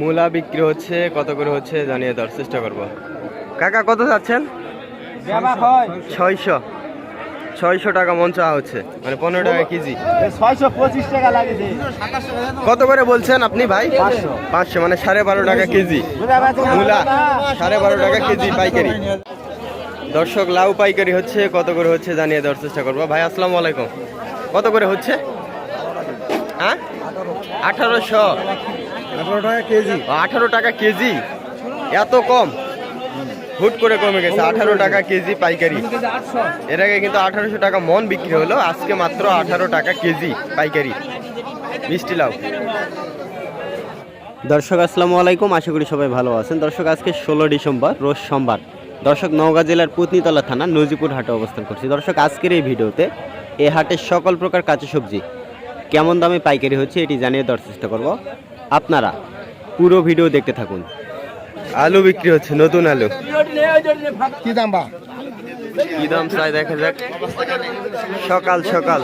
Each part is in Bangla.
মূলা বিক্রি হচ্ছে কত করে হচ্ছে জানিয়ে দেওয়ার চেষ্টা করব। কাকা কত যাচ্ছেন ছয়শো। ছয়শো টাকা মন চাওয়া হচ্ছে। মানে পনেরো টাকা কেজি। ছয়শো পঁচিশ টাকা লাগেছে কত করে বলছেন আপনি ভাই? পাঁচশো। পাঁচশো মানে সাড়ে বারো টাকা কেজি। মূলা সাড়ে বারো টাকা কেজি পাইকারি। দর্শক লাউ পাইকারি হচ্ছে কত করে হচ্ছে জানিয়ে দেওয়ার চেষ্টা করব। ভাই আসসালামু আলাইকুম। কত করে হচ্ছে? হ্যাঁ? আঠারোশো। আঠারো টাকা কেজি। আঠারো টাকা কেজি? এত কম? হুট করে কমে গেছে আঠারো টাকা কেজি পাইকারি। এর আগে কিন্তু আঠারোশো টাকা মন বিক্রি হলো আজকে মাত্র আঠারো টাকা কেজি পাইকারি। মিষ্টি লাউ। দর্শক আসসালামু আলাইকুম আশা করি সবাই ভালো আছেন। দর্শক আজকে ষোলো ডিসেম্বর রোজ সোমবার। দর্শক নওগাঁ জেলার পুতনিতলা থানা নজিপুর হাটে অবস্থান করছি। দর্শক আজকের এই ভিডিওতে এ হাটের সকল প্রকার কাঁচা সবজি কেমন দামে পাইকারি হচ্ছে এটি জানিয়ে দেওয়ার চেষ্টা করব। আপনারা পুরো ভিডিও দেখতে থাকুন। আলু বিক্রি হচ্ছে নতুন আলু। কি দাম বা? কি দাম চাই দেখা যাক। সকাল সকাল।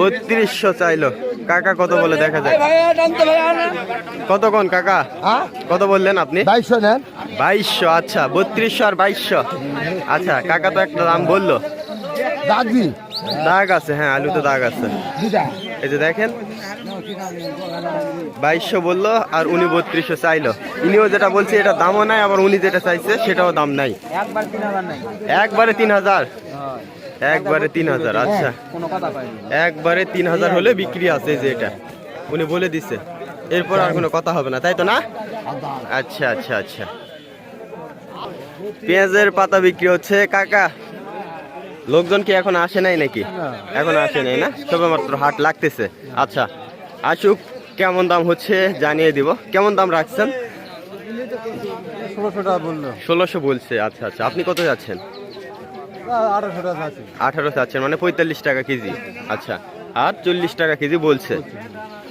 বত্রিশশো চাইলো। কাকা কত বলে দেখা যাক। কত কোন কাকা? হ্যাঁ? কত বললেন আপনি? বাইশশো নেন। বাইশশো আচ্ছা বত্রিশশো আর বাইশশো। আচ্ছা কাকা তো একটা দাম বলল। দাদি দাগ আছে হ্যাঁ আলুতে দাগ আছে। এই যে দেখেন বাইশশো বলল আর উনি বত্রিশশো চাইলো। ইনিও যেটা বলছে এটা দামও নাই আবার উনি যেটা চাইছে সেটাও দাম নাই। একবার তিন হাজার একবারে তিন হাজার? তিন হাজার আচ্ছা। কোনো কথা পাইনি। একবারে তিন হাজার হলে বিক্রি আছে যে এটা। উনি বলে দিছে। এরপর আর কোনো কথা হবে না তাই তো না? আচ্ছা আচ্ছা আচ্ছা। পেঁয়াজের পাতা বিক্রি হচ্ছে কাকা। লোকজন কি এখন আসে নাই নাকি? এখন আসে নাই না? সবে মাত্র হাট লাগতেছে। আচ্ছা। আসুক কেমন দাম হচ্ছে জানিয়ে দিব। কেমন দাম রাখছেন? ষোলোশো টাকা বলল। ষোলোশো বলছে আচ্ছা আচ্ছা। আপনি কত যাচ্ছেন? আঠারো চাচ্ছেন মানে পঁয়তাল্লিশ টাকা কেজি। আচ্ছা আর চল্লিশ টাকা কেজি বলছে।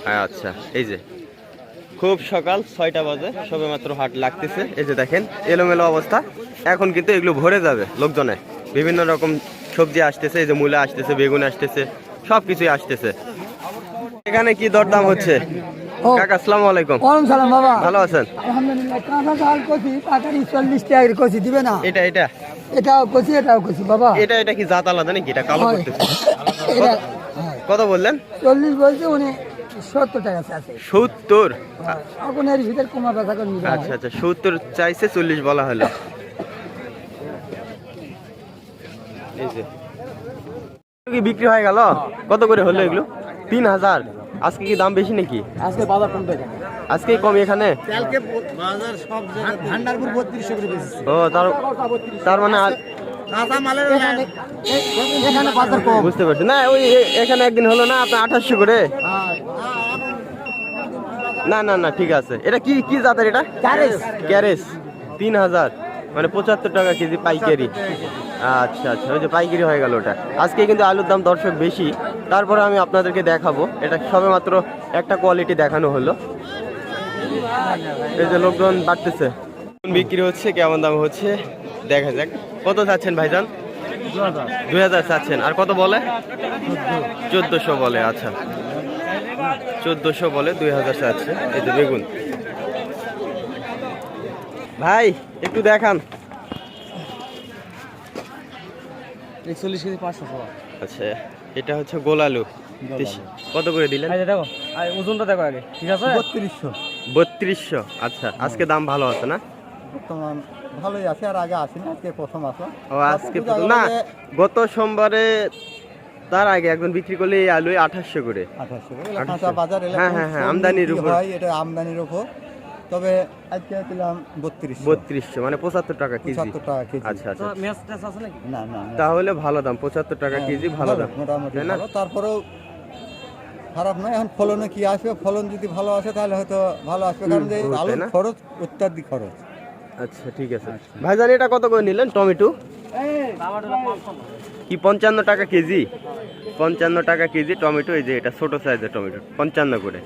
হ্যাঁ আচ্ছা এই যে। খুব সকাল ছয়টা বাজে সবে মাত্র হাট লাগতেছে। এই যে দেখেন এলোমেলো অবস্থা। এখন কিন্তু এগুলো ভরে যাবে লোকজনে। বিভিন্ন রকম সবজি আসতেছে এই যে মূলা আসতেছে বেগুন আসতেছে সব কিছুই আসতেছে। এখানে কি দরদাম হচ্ছে? কাকা আসসালামু আলাইকুম। ওয়ালাইকুম সালাম বাবা। ভালো আছেন? আলহামদুলিল্লাহ কাঁচা চাল কচি পাকারি চল্লিশ টাকা কচি দিবে না? এটা এটা? এটাও কচি এটাও কচি বাবা। এটা এটা কি জাত আলাদা নাকি? এটা কালো করতেছে। কত বললেন? চল্লিশ বলছে উনি সত্তর টাকা আছে সত্তর? এখন এর ভিতরে কমা ব্যথা করে আচ্ছা আচ্ছা সত্তর চাইছে চল্লিশ বলা হলো। এই যে। কি বিক্রি হয়ে গেল? কত করে হলো এগুলো? তিন হাজার আজকে কি দাম বেশি নাকি? আজকে বাজার কমবে আজকে কম এখানে? কালকে বাজার সব ভান্ডারপুর বত্রিশশো করে বেশি ও তার তার মানে আর- কাঁচা মালের এখানে বাজার কম। বুঝতে পারছি। না ওই এখানে একদিন হলো না আপনার আঠাশশো করে? না না না ঠিক আছে। এটা কি কি জাতের এটা? ক্যারেস। ক্যারেস। তিন হাজার মানে পঁচাত্তর টাকা কেজি পাইকারি। আচ্ছা আচ্ছা ওই যে পাইকারি হয়ে গেল ওটা। আজকে কিন্তু আলুর দাম দর্শক বেশি। তারপরে আমি আপনাদেরকে দেখাবো। এটা সবে মাত্র একটা কোয়ালিটি দেখানো হলো। এই যে লোকজন বাড়তেছে। বিক্রি হচ্ছে, কেমন দাম হচ্ছে? দেখা যাক। কত চাচ্ছেন ভাইজান? দুই হাজার চাচ্ছেন। আর কত বলে? চোদ্দশো বলে আচ্ছা। চোদ্দশো বলে দুই হাজার চাচ্ছে। এই যে বেগুন। ভাই, একটু দেখান। একচল্লিশ কেজি পাঁচশো আচ্ছা এটা হচ্ছে গোলালু। কত করে দিলেন? দেখো ওজনটা দেখো আগে ঠিক আছে? বত্রিশশো। বত্রিশশো আচ্ছা আজকে দাম ভালো আছে না? বর্তমান ভালোই আছে আর আগে আসেনি আজকে প্রথম আসলো। ও আজকে না গত সোমবারে তার আগে একজন বিক্রি করলে এই আলু আঠাশশো করে। আঠাশশো আঠাশশো। বাজার হ্যাঁ, হ্যাঁ, হ্যাঁ, আমদানির উপর। হয় এটা আমদানির উপর। তবে আজকে দিলাম বত্রিশ বত্রিশশো মানে পঁচাত্তর টাকা কেজি। পঁচাত্তর টাকা কেজি। আচ্ছা আচ্ছা। ম্যাচ ট্যাচ আছে নাকি? না না না। তাহলে ভালো দাম পঁচাত্তর টাকা কেজি ভালো দাম মোটামুটি না? তারপরেও খারাপ নয় এখন ফলনে কি আসবে? ফলন যদি ভালো আসে তাহলে হয়তো ভালো আসবে। কারণ যে আলুর? খরচ অত্যাধিক খরচ। আচ্ছা ঠিক আছে। ভাইজান এটা কত করে নিলেন টমেটো? কি পঞ্চান্ন টাকা কেজি? পঞ্চান্ন টাকা কেজি টমেটো এই যে এটা ছোট সাইজের টমেটো পঞ্চান্ন করে।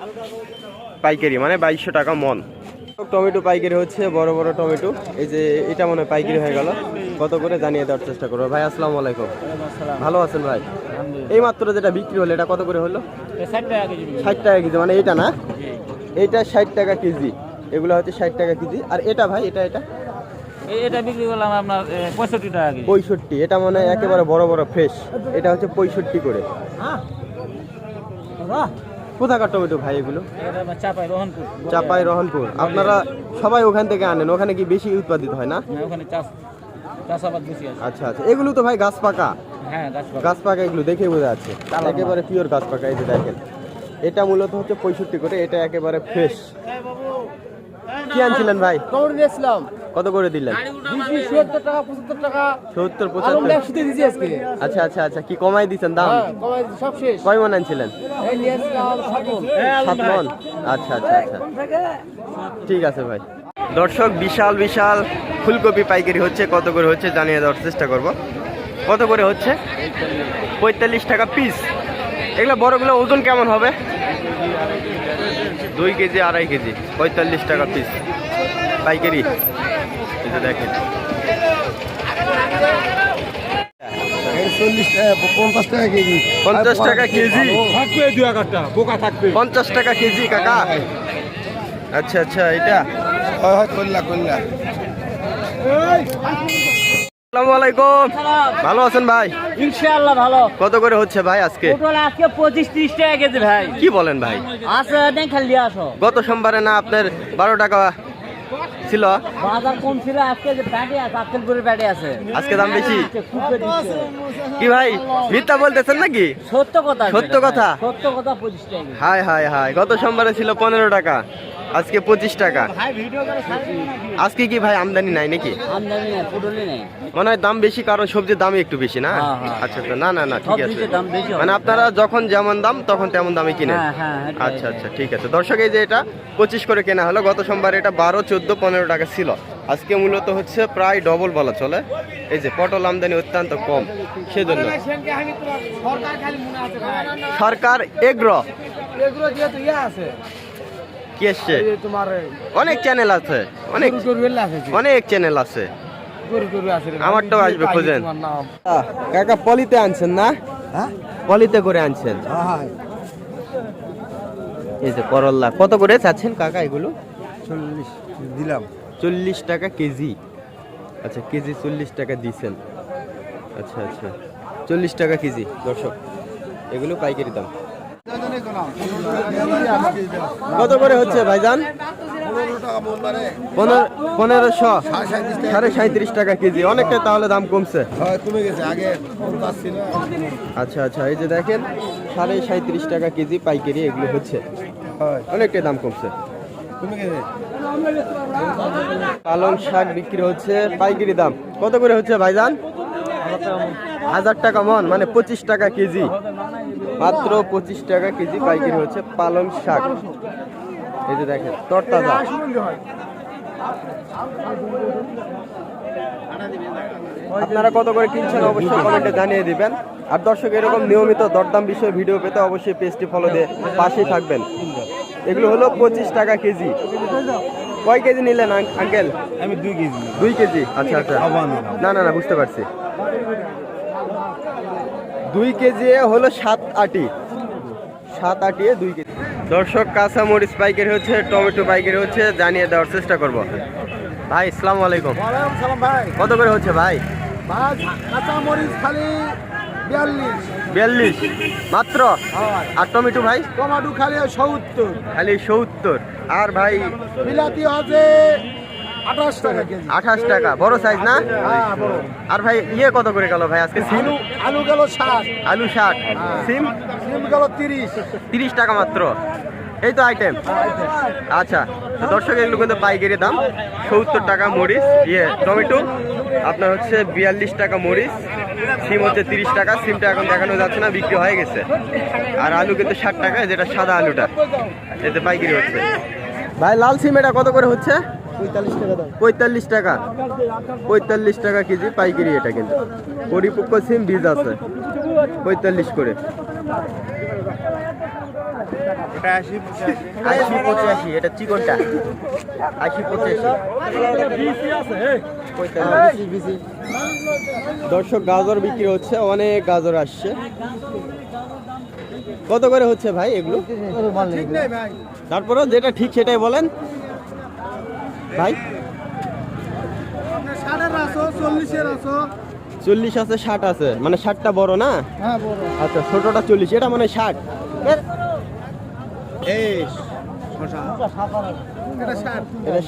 পাইকারি মানে বাইশশো টাকা মন। টমেটো পাইকারি হচ্ছে বড় বড় টমেটো। এই যে এটা মনে হয় পাইকারি হয়ে গেল। কত করে জানিয়ে দেওয়ার চেষ্টা করব। ভাই আসসালামু আলাইকুম। ভালো আছেন ভাই? এই মাত্র যেটা বিক্রি হলো এটা কত করে হলো? ষাট টাকা কেজি ষাট টাকা কেজি মানে এটা না? এটা ষাট টাকা কেজি। এগুলো হচ্ছে ষাট টাকা কেজি। আর এটা ভাই এটা এটা? এটা বিক্রি করলাম আপনার পঁয়ষট্টি টাকা কেজি। পঁয়ষট্টি এটা মানে একেবারে বড় বড় ফ্রেশ। এটা হচ্ছে পঁয়ষট্টি করে। কোথাকার টমেটো ভাই এগুলো? চাপাই রোহনপুর। চাপাই রহনপুর আপনারা সবাই ওখান থেকে আনেন, ওখানে কি বেশি উৎপাদিত হয় না? ওখানে চাষ চাষাবাদ বেশি আছে আচ্ছা আচ্ছা। এগুলো তো ভাই গাছ পাকা। এগুলো দেখে বোঝা যাচ্ছে। একেবারে পিওর গাছ পাকা, এই এটা মূলত হচ্ছে পঁয়ষট্টি করে, এটা একেবারে ফ্রেশ কি আনছিলেন ভাই? টমেটো নিয়েছিলাম কত করে দিলেন? সত্তর টাকা পঁচাত্তর টাকা। সত্তর পঁচাত্তর। একসাথে দিয়েছি আজকে। আচ্ছা আচ্ছা আচ্ছা কি কমাই দিচ্ছেন দাম? সব শেষ। কয় মন আনছিলেন? সাত মন। আচ্ছা আচ্ছা আচ্ছা। ঠিক আছে ভাই। দর্শক বিশাল বিশাল ফুলকপি পাইকারি হচ্ছে কত করে হচ্ছে জানিয়ে দেওয়ার চেষ্টা করব। কত করে হচ্ছে? পঁয়তাল্লিশ টাকা পিস এগুলো বড়গুলো ওজন কেমন হবে? দুই কেজি আড়াই কেজি পঁয়তাল্লিশ টাকা পিস পাইকারি। এই দেখেন। পঞ্চাশ টাকা কেজি। পঞ্চাশ টাকা কেজি। থাকবে দু একটা বোকা থাকবে। পঞ্চাশ টাকা কেজি কাকা। আচ্ছা আচ্ছা এটা করলা করলা। আসসালামু আলাইকুম। ভালো আছেন ভাই? ইনশাআল্লাহ ভালো। কত করে হচ্ছে ভাই আজকে? আজকে পঁচিশ ত্রিশ টাকা কেজি ভাই। কি বলেন ভাই? আসো দেন খালি আসো। গত সোমবারে না আপনার বারো টাকা ছিল? বাজার কম ছিল আজকে যে ব্যাটে আছে আক্কেলপুরের ব্যাটে আছে। আজকে দাম বেশি? কি ভাই মিথ্যা বলতেছেন নাকি? সত্য কথা সত্য কথা? সত্য কথা পঁচিশ টাকা। হাই হাই হাই গত সোমবারে ছিল পনেরো টাকা আজকে পঁচিশ টাকা। আজকে কি ভাই আমদানি নাই নাকি? আমদানি নাই নাই। মনে হয় দাম বেশি কারণ সবজির দামই একটু বেশি না? হ্যাঁ, হ্যাঁ। আচ্ছা আচ্ছা না না না ঠিক আছে। দাম মানে আপনারা যখন যেমন দাম তখন তেমন দামে কিনেন। হ্যাঁ, হ্যাঁ, আচ্ছা আচ্ছা ঠিক আছে। দর্শক এই যে এটা পঁচিশ করে কেনা হলো গত সোমবার এটা বারো চোদ্দ পনেরো টাকা ছিল। আজকে মূলত হচ্ছে প্রায় ডবল বলা চলে। এই যে পটল আমদানি অত্যন্ত কম। সেজন্য সরকার এগ্রো। ইয়ে আছে। কি এসছে? অনেক চ্যানেল আছে। অনেক। অনেক চ্যানেল আছে। আমারটাও আসবে খোঁজেন। কাকা পলিতে আনছেন না? হ্যাঁ? পলিতে করে আনছেন। হ্যাঁ এই যে করল্লা কত করে চাচ্ছেন কাকা এগুলো? চল্লিশ। দিলাম। চল্লিশ টাকা কেজি। আচ্ছা কেজি চল্লিশ টাকা দিছেন। আচ্ছা আচ্ছা। চল্লিশ টাকা কেজি দর্শক। এগুলো পাইকারি দাম। কত করে হচ্ছে ভাইজান? পনেরো পনেরোশো সাড়ে সাঁত্রিশ টাকা কেজি। অনেকটা তাহলে দাম কমছে। কমে গেছে। আগে আচ্ছা আচ্ছা। এই যে দেখেন সাড়ে সাঁত্রিশ টাকা কেজি পাইকারি এগুলো হচ্ছে। হয়। অনেকটাই দাম কমছে। পালং শাক বিক্রি হচ্ছে, পাইকারি দাম। কত করে হচ্ছে ভাইজান? হাজার টাকা মন মানে পঁচিশ টাকা কেজি। মাত্র পঁচিশ টাকা কেজি পাইকারি হচ্ছে পালং শাক। এই যে দেখেন, তরতাজা। আপনারা কত করে কিনছেন অবশ্যই কমেন্টে জানিয়ে দিবেন। আর দর্শক, এরকম নিয়মিত দরদাম বিষয়ে ভিডিও পেতে অবশ্যই পেজটি ফলো দিয়ে পাশেই থাকবেন। এগুলো হলো পঁচিশ টাকা কেজি। কয় কেজি নিলেন আঙ্ক- আঙ্কেল? আমি দুই কেজি দুই কেজি? আচ্ছা আচ্ছা। না না না বুঝতে পারছি। দুই কেজি হলো সাত আটি। সাত আটি দুই কেজি। দর্শক কাঁচা মরিচ পাইকারি হচ্ছে টমেটো পাইকারি হচ্ছে জানিয়ে দেওয়ার চেষ্টা করব। ভাই আসসালামু আলাইকুম। ভাই। কত করে হচ্ছে ভাই? ভাই কাঁচা মরিচ খালি বিয়াল্লিশ। মাত্র? আর টমেটো ভাই? টমাটো খালি সত্তর। খালি সত্তর। আর ভাই? বিলাতি আছে আঠাশ টাকা আঠাশ টাকা। বড় সাইজ না? হ্যাঁ আর ভাই ইয়ে কত করে গেল ভাই আজকে সিম? আলু আলু গেল ষাট। আলু ষাট। সিম? সিম গেল তিরিশ। তিরিশ টাকা মাত্র। এই তো আইটেম আচ্ছা দর্শক এগুলো কিন্তু পাইকারি দাম। সত্তর টাকা মরিচ ইয়ে টমেটো। আপনার হচ্ছে বিয়াল্লিশ টাকা মরিচ সিম হচ্ছে তিরিশ টাকা সিমটা এখন দেখানো যাচ্ছে না বিক্রি হয়ে গেছে। আর আলু কিন্তু ষাট টাকা যেটা সাদা আলুটা এতে পাইকারি হচ্ছে। ভাই লাল সিম এটা কত করে হচ্ছে? পঁয়তাল্লিশ টাকা পঁয়তাল্লিশ টাকা। কেজি পাইকারি এটা কিন্তু। পরিপক্ক সিম বীজ আছে পঁয়তাল্লিশ করে। আশি পঁচাশি। এটা চিকনটা। আশি পঁচাশি। দর্শক গাজর বিক্রি হচ্ছে অনেক গাজর আসছে। কত করে হচ্ছে ভাই এগুলো? তারপরেও যেটা ঠিক সেটাই বলেন। ভাই? চল্লিশ আছে ষাট আছে। মানে ষাটটা বড় না? হ্যাঁ আচ্ছা ছোটটা চল্লিশ এটা মানে ষাট। এই এটা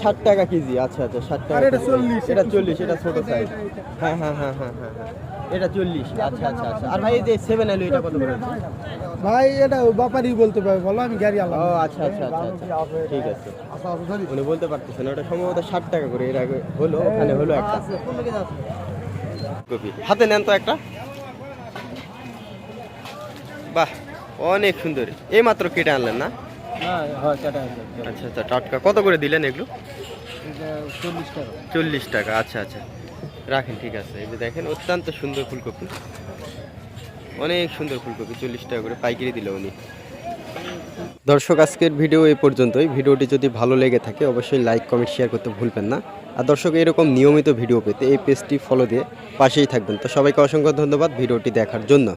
ষাট। টাকা কেজি আচ্ছা আচ্ছা ষাট টাকা আর এটা। 40, এটা চল্লিশ এটা ছোট সাইজ হ্যাঁ হ্যাঁ হ্যাঁ হ্যাঁ হ্যাঁ হ্যাঁ। এটা চল্লিশ আচ্ছা আচ্ছা আচ্ছা। আর ভাই এই যে সেভেন আলু এটা কত করে? ভাই এটা ব্যাপারই বলতে পারবে বলো আমি গাড়ি আলাম ও আচ্ছা আচ্ছা আচ্ছা আচ্ছা। ঠিক আছে। উনি বলতে পারতেছেন ওটা সম্ভবত ষাট টাকা করে এর আগে হলো ওখানে হলো একটা। কপি। হাতে নেন তো একটা। বাহ অনেক সুন্দর। এই মাত্র কেটে আনলেন না? আচ্ছা আচ্ছা টাটকা। কত করে দিলেন এগুলো? চল্লিশ টাকা চল্লিশ টাকা আচ্ছা আচ্ছা। রাখেন, ঠিক আছে। এই যে দেখেন, অত্যন্ত সুন্দর ফুলকপি। অনেক সুন্দর ফুলকপি, চল্লিশ টাকা করে পাইকারি দিল উনি। দর্শক, আজকের ভিডিও এই পর্যন্তই। ভিডিওটি যদি ভালো লেগে থাকে, অবশ্যই লাইক, কমেন্ট, শেয়ার করতে ভুলবেন না। আর দর্শক, এরকম নিয়মিত ভিডিও পেতে এই পেজটি ফলো দিয়ে পাশেই থাকবেন। তো সবাইকে অসংখ্য ধন্যবাদ ভিডিওটি দেখার জন্য।